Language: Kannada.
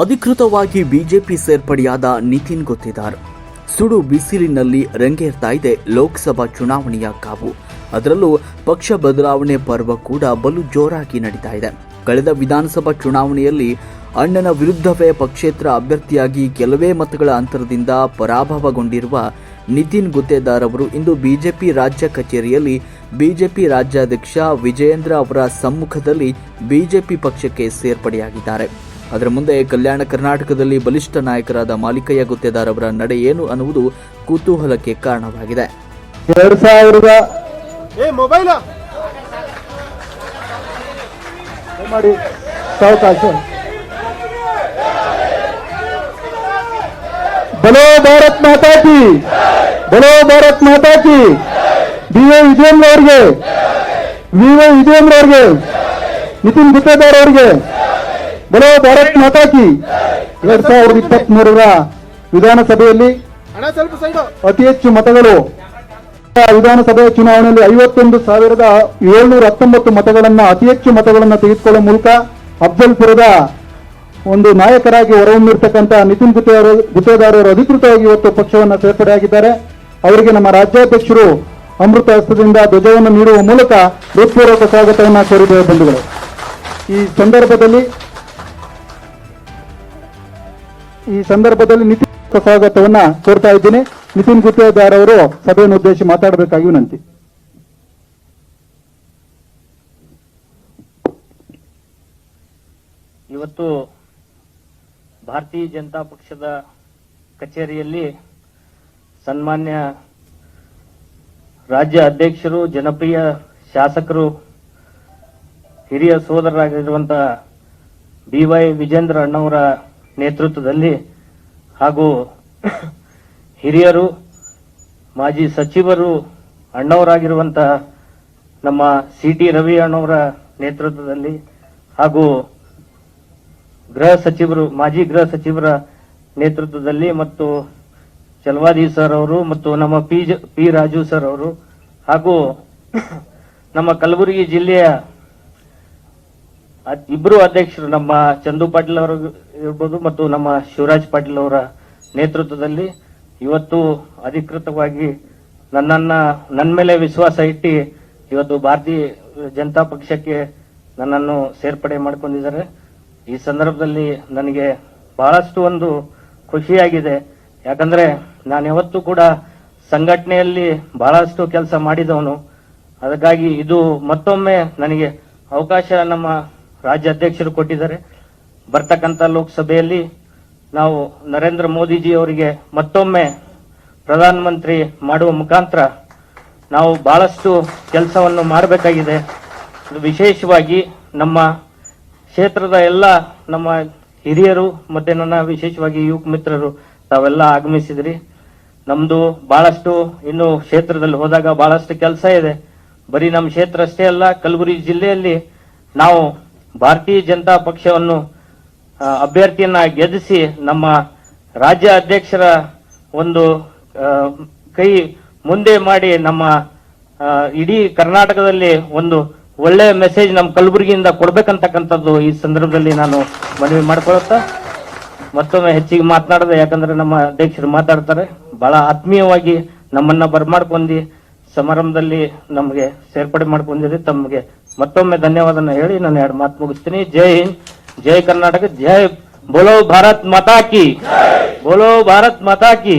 ಅಧಿಕೃತವಾಗಿ ಬಿಜೆಪಿ ಸೇರ್ಪಡೆಯಾದ ನಿತಿನ್ ಗುತ್ತೇದಾರ್. ಸುಡು ಬಿಸಿಲಿನಲ್ಲಿ ರಂಗೇರ್ತಾ ಇದೆ ಲೋಕಸಭಾ ಚುನಾವಣೆಯ ಕಾವು. ಅದರಲ್ಲೂ ಪಕ್ಷ ಬದಲಾವಣೆ ಪರ್ವ ಕೂಡ ಬಲು ಜೋರಾಗಿ ನಡೀತಾ ಇದೆ. ಕಳೆದ ವಿಧಾನಸಭಾ ಚುನಾವಣೆಯಲ್ಲಿ ಅಣ್ಣನ ವಿರುದ್ಧವೇ ಪಕ್ಷೇತರ ಅಭ್ಯರ್ಥಿಯಾಗಿ ಕೆಲವೇ ಮತಗಳ ಅಂತರದಿಂದ ಪರಾಭವಗೊಂಡಿರುವ ನಿತಿನ್ ಗುತ್ತೇದಾರ್ ಅವರು ಇಂದು ಬಿಜೆಪಿ ರಾಜ್ಯ ಕಚೇರಿಯಲ್ಲಿ ಬಿಜೆಪಿ ರಾಜ್ಯಾಧ್ಯಕ್ಷ ವಿಜಯೇಂದ್ರ ಅವರ ಸಮ್ಮುಖದಲ್ಲಿ ಬಿಜೆಪಿ ಪಕ್ಷಕ್ಕೆ ಸೇರ್ಪಡೆಯಾಗಿದ್ದಾರೆ. ಅದರ ಮುಂದೆ ಕಲ್ಯಾಣ ಕರ್ನಾಟಕದಲ್ಲಿ ಬಲಿಷ್ಠ ನಾಯಕರಾದ ಮಾಲಿಕಯ್ಯ ಗುತ್ತೇದಾರ್ ಅವರ ನಡೆ ಏನು ಅನ್ನುವುದು ಕುತೂಹಲಕ್ಕೆ ಕಾರಣವಾಗಿದೆ. ಎರಡ್ ಸಾವಿರದ ಮಾಡಿ ಬಲೋ ಭಾರತ್ ಮಾತಾ ಕಿ! ಬಲೋ ಭಾರತ್ ಮಾತಾ ಕಿ! ಡಿ ಎ ವಿಜಯೇಂದ್ರ ಅವರಿಗೆ! ವಿ ಎ ವಿಜಯೇಂದ್ರ ಅವರಿಗೆ! ನಿತಿನ್ ಗುತ್ತೇದಾರ್ ಅವರಿಗೆ! ಬಲೋ ಭಾರತ್ ಮಾತಾಕಿ ಎರಡ್ ಸಾವಿರದ ಇಪ್ಪತ್ತ್ ಮೂರರ ವಿಧಾನಸಭೆಯಲ್ಲಿ ಅತಿ ಹೆಚ್ಚು ಮತಗಳು. ವಿಧಾನಸಭೆ ಚುನಾವಣೆಯಲ್ಲಿ ಐವತ್ತೊಂದು ಸಾವಿರದ ಏಳ್ನೂರ ಹತ್ತೊಂಬತ್ತು ಮತಗಳನ್ನ ಅತಿ ಹೆಚ್ಚು ಮತಗಳನ್ನು ತೆಗೆದುಕೊಳ್ಳುವ ಮೂಲಕ ಅಫ್ಜಲ್ಪುರದ ಒಂದು ನಾಯಕರಾಗಿ ಹೊರಹೊಮ್ಮಿರ್ತಕ್ಕಂಥ ನಿತಿನ್ ಗುತ್ತೇದಾರ್ ಗುತ್ತೇದಾರ್ ಅವರು ಅಧಿಕೃತವಾಗಿ ಇವತ್ತು ಪಕ್ಷವನ್ನು ಸೇರ್ಪಡೆಯಾಗಿದ್ದಾರೆ ಅವರಿಗೆ ನಮ್ಮ ರಾಜ್ಯಾಧ್ಯಕ್ಷರು ಅಮೃತ ಹಸ್ತದಿಂದ ಧ್ವಜವನ್ನು ನೀಡುವ ಮೂಲಕ ಹೃತ್ಪೂರ್ವಕ ಸ್ವಾಗತವನ್ನು ಕೋರಿದ್ದೇವೆ ಬಂಧುಗಳು. ಈ ಸಂದರ್ಭದಲ್ಲಿ ಈ ಸಂದರ್ಭದಲ್ಲಿ ನಿತಿನ್ ಸ್ವಾಗತವನ್ನ ಕೋರ್ತಾ ಇದ್ದೀನಿ. ನಿತಿನ್ ಗುತ್ತೇದಾರ್ ಅವರು ಸಭೆಯನ್ನು ಉದ್ದೇಶಿ ಮಾತಾಡಬೇಕಾಗಿ ವಿನಂತಿ. ಇವತ್ತು ಭಾರತೀಯ ಜನತಾ ಪಕ್ಷದ ಕಚೇರಿಯಲ್ಲಿ ಸನ್ಮಾನ್ಯ ರಾಜ್ಯ ಅಧ್ಯಕ್ಷರು, ಜನಪ್ರಿಯ ಶಾಸಕರು, ಹಿರಿಯ ಸೋದರರಾಗಿರುವಂತಹ ಬಿವೈ ವಿಜೇಂದ್ರ ಅಣ್ಣವರ ನೇತೃತ್ವದಲ್ಲಿ ಹಾಗೂ ಹಿರಿಯರು, ಮಾಜಿ ಸಚಿವರು, ಅಣ್ಣವರಾಗಿರುವಂತಹ ನಮ್ಮ ಸಿ ಟಿ ರವಿ ಅಣ್ಣವರ ನೇತೃತ್ವದಲ್ಲಿ ಹಾಗೂ ಗೃಹ ಸಚಿವರು, ಮಾಜಿ ಗೃಹ ಸಚಿವರ ನೇತೃತ್ವದಲ್ಲಿ ಮತ್ತು ಚಲವಾದಿ ಸರ್ ಅವರು ಮತ್ತು ನಮ್ಮ ಪಿ ಪಿ ರಾಜು ಸರ್ ಅವರು ಹಾಗೂ ನಮ್ಮ ಕಲಬುರಗಿ ಜಿಲ್ಲೆಯ ಇಬ್ಬರು ಅಧ್ಯಕ್ಷರು ನಮ್ಮ ಚಂದು ಪಾಟೀಲ್ ಅವರು ಇರ್ಬೋದು ಮತ್ತು ನಮ್ಮ ಶಿವರಾಜ್ ಪಾಟೀಲ್ ಅವರ ನೇತೃತ್ವದಲ್ಲಿ ಇವತ್ತು ಅಧಿಕೃತವಾಗಿ ನನ್ನನ್ನ ನನ್ನ ಮೇಲೆ ವಿಶ್ವಾಸ ಇಟ್ಟು ಇವತ್ತು ಭಾರತೀಯ ಜನತಾ ಪಕ್ಷಕ್ಕೆ ನನ್ನನ್ನು ಸೇರ್ಪಡೆ ಮಾಡಿಕೊಂಡಿದ್ದಾರೆ. ಈ ಸಂದರ್ಭದಲ್ಲಿ ನನಗೆ ಬಹಳಷ್ಟು ಒಂದು ಖುಷಿಯಾಗಿದೆ. ಯಾಕಂದ್ರೆ ನಾನು ಯಾವತ್ತೂ ಕೂಡ ಸಂಘಟನೆಯಲ್ಲಿ ಬಹಳಷ್ಟು ಕೆಲಸ ಮಾಡಿದವನು. ಅದಕ್ಕಾಗಿ ಇದು ಮತ್ತೊಮ್ಮೆ ನನಗೆ ಅವಕಾಶ ನಮ್ಮ ರಾಜ್ಯ ಅಧ್ಯಕ್ಷರು ಕೊಟ್ಟಿದ್ದಾರೆ. ಬರ್ತಕ್ಕಂಥ ಲೋಕಸಭೆಯಲ್ಲಿ ನಾವು ನರೇಂದ್ರ ಮೋದಿಜಿ ಅವರಿಗೆ ಮತ್ತೊಮ್ಮೆ ಪ್ರಧಾನಮಂತ್ರಿ ಮಾಡುವ ಮುಖಾಂತರ ನಾವು ಬಹಳಷ್ಟು ಕೆಲಸವನ್ನು ಮಾಡಬೇಕಾಗಿದೆ. ವಿಶೇಷವಾಗಿ ನಮ್ಮ ಕ್ಷೇತ್ರದ ಎಲ್ಲ ನಮ್ಮ ಹಿರಿಯರು ಮತ್ತೆ ನನ್ನ ವಿಶೇಷವಾಗಿ ಯುವಕ ಮಿತ್ರರು ತಾವೆಲ್ಲ ಆಗಮಿಸಿದ್ರಿ. ನಮ್ದು ಬಹಳಷ್ಟು ಇನ್ನು ಕ್ಷೇತ್ರದಲ್ಲಿ ಹೋದಾಗ ಬಹಳಷ್ಟು ಕೆಲಸ ಇದೆ. ಬರೀ ನಮ್ಮ ಕ್ಷೇತ್ರ ಅಷ್ಟೇ ಅಲ್ಲ, ಕಲಬುರಗಿ ಜಿಲ್ಲೆಯಲ್ಲಿ ನಾವು ಭಾರತೀಯ ಜನತಾ ಪಕ್ಷವನ್ನು ಅಭ್ಯರ್ಥಿಯನ್ನ ಗೆಲ್ಲಿಸಿ ನಮ್ಮ ರಾಜ್ಯ ಅಧ್ಯಕ್ಷರ ಒಂದು ಕೈ ಮುಂದೆ ಮಾಡಿ ನಮ್ಮ ಇಡೀ ಕರ್ನಾಟಕದಲ್ಲಿ ಒಂದು ಒಳ್ಳೆಯ ಮೆಸೇಜ್ ನಮ್ಮ ಕಲಬುರಗಿಯಿಂದ ಕೊಡ್ಬೇಕಂತಕ್ಕಂಥದ್ದು ಈ ಸಂದರ್ಭದಲ್ಲಿ ನಾನು ಮನವಿ ಮಾಡ್ಕೊಳುತ್ತಾ ಮತ್ತೊಮ್ಮೆ ಹೆಚ್ಚಿಗೆ ಮಾತನಾಡದೆ, ಯಾಕಂದ್ರೆ ನಮ್ಮ ಅಧ್ಯಕ್ಷರು ಮಾತಾಡ್ತಾರೆ, ಬಹಳ ಆತ್ಮೀಯವಾಗಿ ನಮ್ಮನ್ನ ಬರ್ಮಾಡ್ಕೊಂಡಿ, ಸಮಾರಂಭದಲ್ಲಿ ನಮಗೆ ಸೇರ್ಪಡೆ ಮಾಡ್ಕೊಂಡಿರಿ, ತಮಗೆ ಮತ್ತೊಮ್ಮೆ ಧನ್ಯವಾದನ ಹೇಳಿ ನಾನು ಎರಡು ಮಾತು ಮುಗಿಸ್ತೀನಿ. ಜೈ ಹಿಂದ್. ಜೈ ಕರ್ನಾಟಕ ಜೈ ಬೋಲೋ ಭಾರತ್ ಮಾತಾ ಕಿ ಬೋಲೋ ಭಾರತ್ ಮಾತಾ ಕಿ